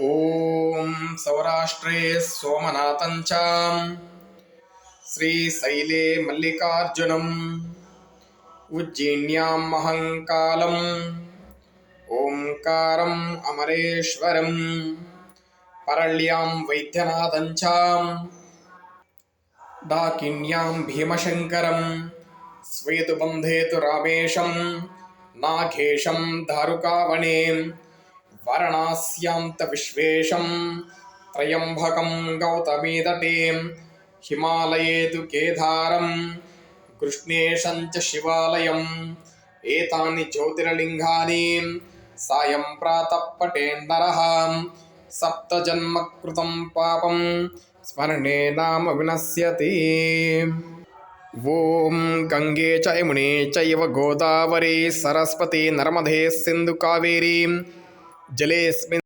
ॐ सौराष्ट्रे सोमनाथं च श्रीशैले मल्लिकार्जुनम् उज्जयिन्यां महङ्कालम् ओङ्कारम् अमरेश्वरम् परल्यां वैद्यनाथं डाकिन्यां भीमशङ्करं स्वेतुबन्धे तु रामेशं नागेशं दारुकावणे वरणास्यान्तविश्वेशं त्र्यम्बकं गौतमीतटे हिमालये तु केदारं कृष्णेशं च शिवालयम् एतानि ज्योतिर्लिङ्गानि सायं प्रातः पठेन्नरः सप्तजन्मकृतं पापं स्मरणे नाम विनश्यति ॐ गङ्गे च यमुने चैव गोदावरी सरस्वती नर्मदे सिन्धुकावेरी जलेऽस्मिन्